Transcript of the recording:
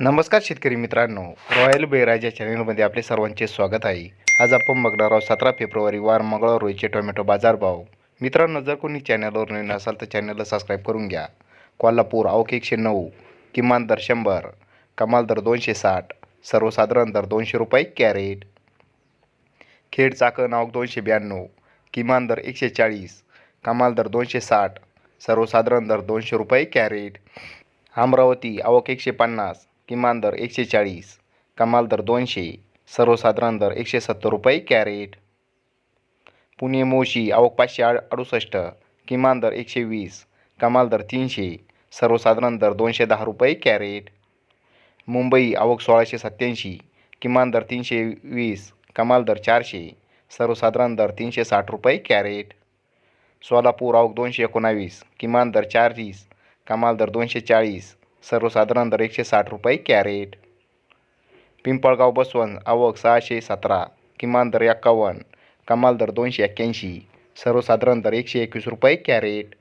नमस्कार शेतकरी मित्रांनो. रॉयल बेराज या चॅनलमध्ये आपले सर्वांचे स्वागत आहे. आज आपण बघणार आहोत सतरा फेब्रुवारी वार मंगळवार रोजचे टोमॅटो बाजारभाव मित्रांनो जर कोणी चॅनलवर नवीन असाल तर चॅनलला सबस्क्राईब करून घ्या. कोल्हापूर आवक एकशे नऊ किमान दर शंभर कमाल दर दोनशे साठ सर्वसाधारण दर दोनशे रुपये कॅरेट. खेड चाकण आवक दोनशे ब्याण्णव किमान दर एकशे चाळीस कमाल दर दोनशे साठ सर्वसाधारण दर दोनशे रुपये कॅरेट. अमरावती आवक एकशे पन्नास किमान दर एकशे चाळीस कमाल दर दोनशे सर्वसाधारण दर एकशे सत्तर रुपये कॅरेट. पुणे मोशी आवक पाचशे आड अडुसष्ट किमान दर एकशे वीस कमाल दर तीनशे सर्वसाधारण दर दोनशे दहा रुपये कॅरेट. मुंबई आवक सोळाशे सत्याऐंशी किमान दर तीनशे वीस कमाल दर चारशे सर्वसाधारण दर तीनशे साठ रुपये कॅरेट. सोलापूर आवक दोनशे एकोणावीस किमान दर चाळीस कमाल दर दोनशे चाळीस सर्वसाधारण दर एकशे साठ रुपये कॅरेट. पिंपळगाव बसवंत आवक सहाशे सतरा. किमान दर एक्कावन्न. कमाल दर दोनशे एक्क्याऐंशी. सर्वसाधारण दर एकशे एकवीस रुपये कॅरेट.